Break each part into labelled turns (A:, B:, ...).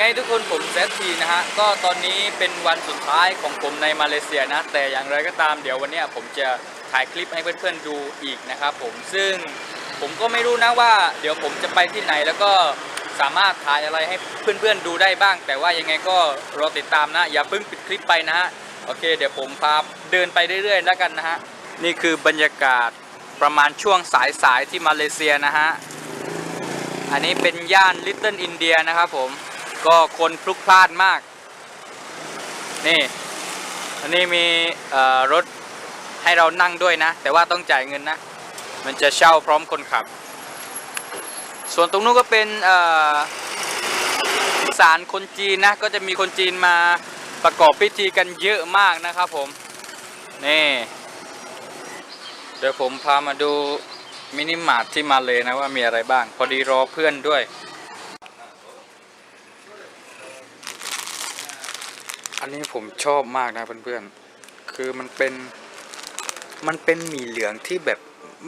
A: ไงทุกคนผมเซฟทีนะฮะก็ตอนนี้เป็นวันสุดท้ายของผมในมาเลเซียนะ แต่อย่างไรก็ตามเดี๋ยววันนี้ผมจะถ่ายคลิปให้เพื่อนๆดูอีกนะครับผมซึ่งผมก็ไม่รู้นะว่า เดี๋ยวผมจะไปที่ไหนแล้วก็สามารถถ่ายอะไรให้เพื่อนๆดูได้บ้าง แต่ว่ายังไงก็รอติดตามนะ อย่าเพิ่งปิดคลิปไปนะฮะโอเค เดี๋ยวผมพาเดินไปเรื่อยๆแล้วกันนะฮะนี่คือบรรยากาศประมาณช่วงสายๆที่มาเลเซียนะฮะอันนี้เป็นย่านลิตเติ้ลอินเดียนะครับผม ก็คนพลุกพล่านมาก นี่ อันนี้มีรถให้เรานั่งด้วยนะ แต่ว่าต้องจ่ายเงินนะ มันจะเช่าพร้อมคนขับ ส่วนตรงนู้นก็เป็นศาลคนจีนนะ ก็จะมีคนจีนมาประกอบพิธีกันเยอะมากนะครับผม นี่ เดี๋ยวผมพามาดูมินิมาร์ทที่มาเลยนะว่ามีอะไรบ้าง พอดีรอเพื่อนด้วย อันนี้ผมชอบมากนะเพื่อนๆ คือมันเป็น มันเป็นหมี่เหลืองที่แบบ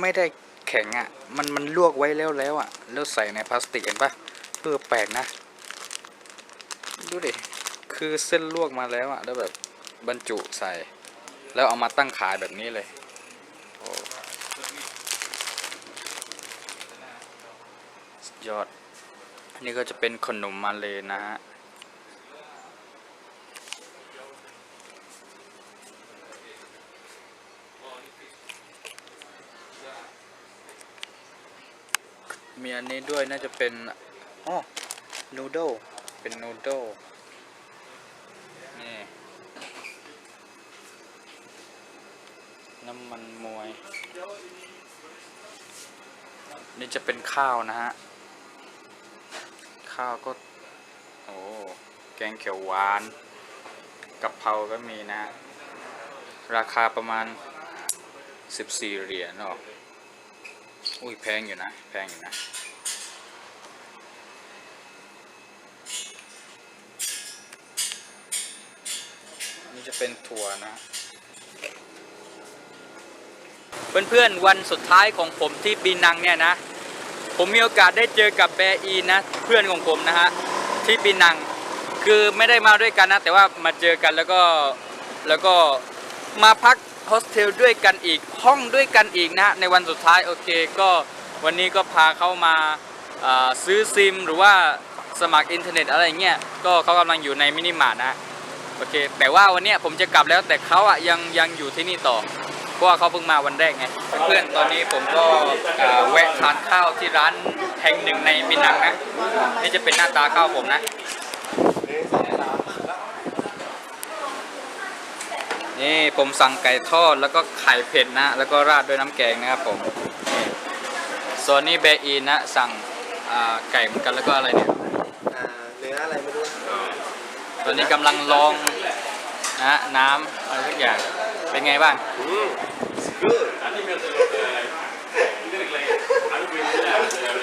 A: ไม่ได้แข็งอะ่ะ มันมันลวกไว้แล้วแล้วอะ่ะ แล้วใส่ในพลาสติกเห็นปะเออแปลกนะ ดูดิ คือเส้นลวกมาแล้วอะ่ะ แล้วแบบบรรจุใส่ แล้วเอามาตั้งขายแบบนี้เลยยอด อันนี้ก็จะเป็นขนมมาเลยนะฮะ มีอันนี้ด้วยน่าจะเป็นอ๋อนูโดเป็นนูโดนี่น้ำมันมวย นี่จะเป็นข้าวนะฮะ ข้าวก็ โอ้แกงเขียวหวานกับเพราก็มีนะ ราคาประมาณ 14 เหรียญเนาะอุ้ยแพงอยู่นะ แพงอยู่นะ จะเป็นถั่วนะ เพื่อนๆวันสุดท้ายของผมที่ปีนังเนี่ยนะ ผมมีโอกาสได้เจอกับแบอีนะเพื่อนของผมนะฮะที่ปีนังคือไม่ได้มาด้วยกันนะ แต่ว่ามาเจอกันแล้วก็แล้วก็มาพักโฮสเทลด้วยกันอีกห้องด้วยกันอีกนะในวันสุดท้ายโอเคก็วันนี้ก็พาเขามาาซื้อซิมหรือว่าสมัครอินเทอร์เน็ตอะไรเงี้ยก็เขากำลังอยู่ในมินิมาร์ทนะ โอเค แต่ว่าวันเนี้ยผมจะกลับแล้วแต่เขาอะยังยังอยู่ที่นี่ต่อ เพราะว่าเขาเพิ่งมาวันแรกไง เพื่อนๆตอนนี้ผมก็อ่าแวะทานข้าวที่ร้านแห่งหนึ่งในมินังนะ นี่จะเป็นหน้าตาข้าวผมนะ นี่ผมสั่งไก่ทอดแล้วก็ไข่เผ็ดนะ แล้วก็ราดด้วยน้ำแกงนะครับผมนี่ส่วนนี้เบอีนนะสั่งอ่าไก่เหมือนกันแล้วก็อะไรเนี่ย
B: อ่าเนื้ออะไรไม่รู้
A: ตอนนี้กำลังลองนะน้ำอะไรทุกอย่าง เป็นไงบ้าง
B: อืมกู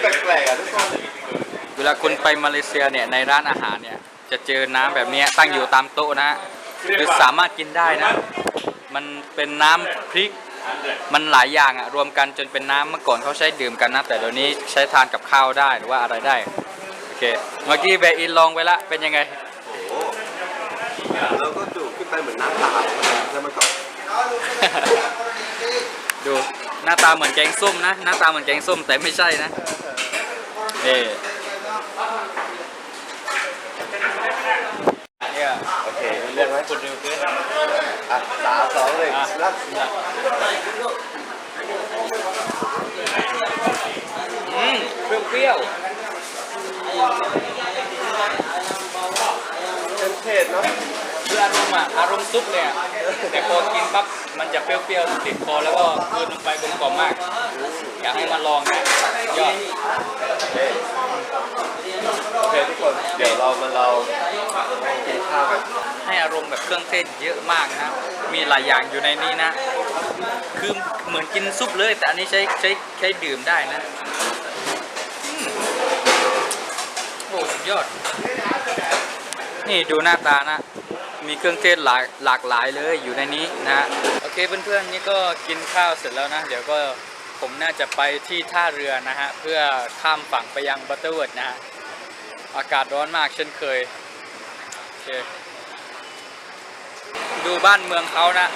B: แปลกๆอะทุกคน
A: เวลาคุณไปมาเลเซียเนี่ยในร้านอาหารเนี่ยจะเจอน้ำแบบเนี้ยตั้งอยู่ตามโต๊ะนะฮะคือสามารถกินได้นะ มันเป็นน้ำพริก มันหลายอย่างอะรวมกันจนเป็นน้ำเมื่อก่อนเขาใช้ดื่มกันนะ แต่เดี๋ยวนี้ใช้ทานกับข้าวได้หรือว่าอะไรได้ โอเค เมื่อกี้แบร์อินลองไปละเป็นยังไง
B: โอ้ แล้วก็ดูดขึ้นไปเหมือนน้ำเปล่าแล้วมันก็
A: ดูหน้าตาเหมือนแกงส้มนะ หน้าตาเหมือนแกงส้มแต่ไม่ใช่นะนี่เนี่ย
B: โอเคเรื่องไหม
A: คุณดูเพื่อน
B: อะสามสองหนึ่ง
A: อะ
B: รับ
A: อืมเปรี้ยว
B: เป็นเนาะ
A: คืออารมณ์อะอารมณ์ซุปเนี่ยแต่พอกินปั๊บมันจะเปรี้ยวๆติดคอแล้วก็กลืนลงไปกลมกล่อมมาก อยากให้มาลองนะยอด
B: โอเคทุกคนเดี๋ยวเรามาเรากินข้าวกัน
A: ให้อารมณ์แบบเครื่องเทศเยอะมากนะมีหลายอย่างอยู่ในนี้นะ คือเหมือนกินซุปเลย แต่อันนี้ใช้ใช้ใช้ดื่มได้นะโอ้สุดยอด นี่ดูหน้าตานะ มีเครื่องเทศหลากหลากหลายเลยอยู่ในนี้นะฮะโอเคเพื่อนๆนี่ก็กินข้าวเสร็จแล้วนะ เดี๋ยวก็ผมน่าจะไปที่ท่าเรือนะฮะ เพื่อข้ามฝั่งไปยังบัตเตอร์เวิร์ดนะฮะ อากาศร้อนมากเช่นเคยโอเคดูบ้านเมืองเขานะ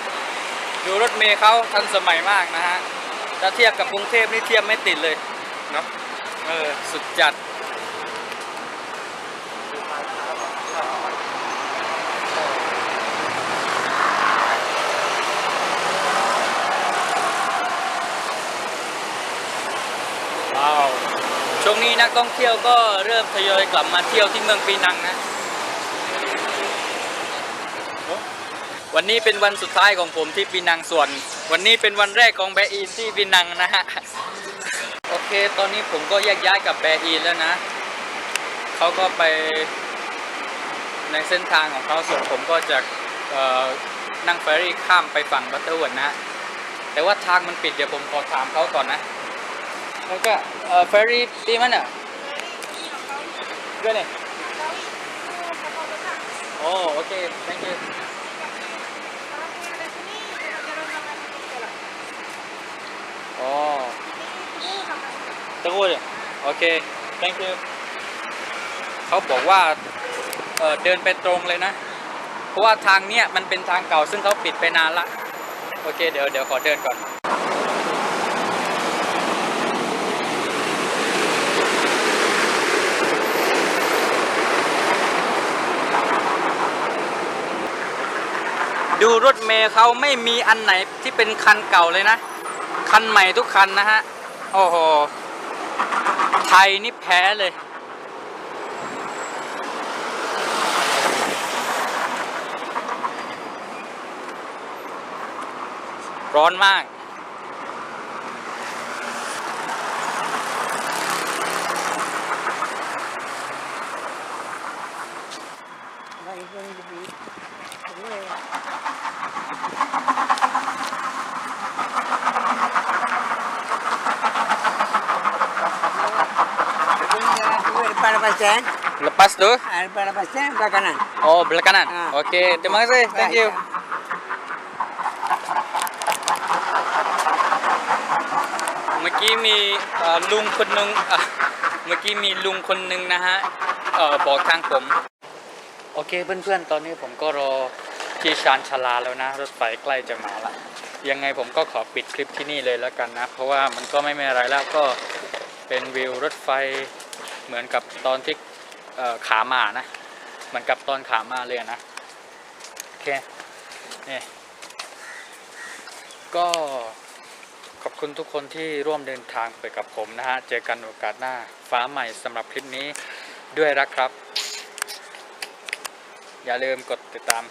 A: ดูรถเมล์เขาทันสมัยมากนะฮะถ้าเทียบกับกรุงเทพนี่เทียบไม่ติดเลยเนาะเออสุดจัด ว้าว ช่วง นี้นักท่องเที่ยวก็เริ่มทยอยกลับมาเที่ยวที่เมืองปีนังนะ วันนี้เป็นวันสุดท้ายของผมที่ปีนังส่วน วันนี้เป็นวันแรกของแบอีนที่ปีนังนะฮะ โอเค ตอนนี้ผมก็แยกย้ายกับแบอีนแล้วนะ เขาก็ไปในเส้นทางของเขาส่วนผมก็จะนั่งเฟอร์รี่ข้ามไปฝั่งบัตเตอร์เวิร์ดนะ แต่ว่าทางมันปิดเดี๋ยวผมขอถามเขาก่อนนะ แล้วก็เอ่อเฟอร์รี่ปีมันอะด้วยเนี่ยโอ้โอเค thank you โอ๋อตะกูเลยโอเค thank you เขาบอกว่าเออเดินไปตรงเลยนะ เพราะว่าทางเนี้ยมันเป็นทางเก่าซึ่งเขาปิดไปนานละ โอเค เดี๋ยวเดี๋ยวขอเดินก่อน ดูรถเมย์เขาไม่มีอันไหนที่เป็นคันเก่าเลยนะ คันใหม่ทุกคันนะฮะ โอ้โห ไทยนี่แพ้เลย ร้อนมาก
C: pasien,
A: Lepas tuh.
C: depan pasien belah kanan.
A: Oh, belah kanan.
C: Ah.
A: Oke, terima kasih. Thank you. เมื่อกี้มีเอ่อลุงคนหนึงอะเมื่อกี้มีลุงคนหนึงนะฮะเอ่อบอกทางผม โอเคเพื่อนๆ ตอนนี้ผมก็รอที่ชานชาลาแล้วนะ รถไฟใกล้จะมาละยังไงผมก็ขอปิดคลิปที่นี่เลยแล้วกันนะ เพราะว่ามันก็ไม่มีอะไรแล้วก็เป็นวิวรถไฟ เหมือนกับตอนที่ขามานะ เหมือนกับตอนขามาเลยนะโอเคนี่ก็ขอบคุณทุกคนที่ร่วมเดินทางไปกับผมนะฮะ เจอกันโอกาสหน้าฟ้าใหม่สำหรับคลิปนี้ด้วยรักครับ อย่าลืมกดติดตาม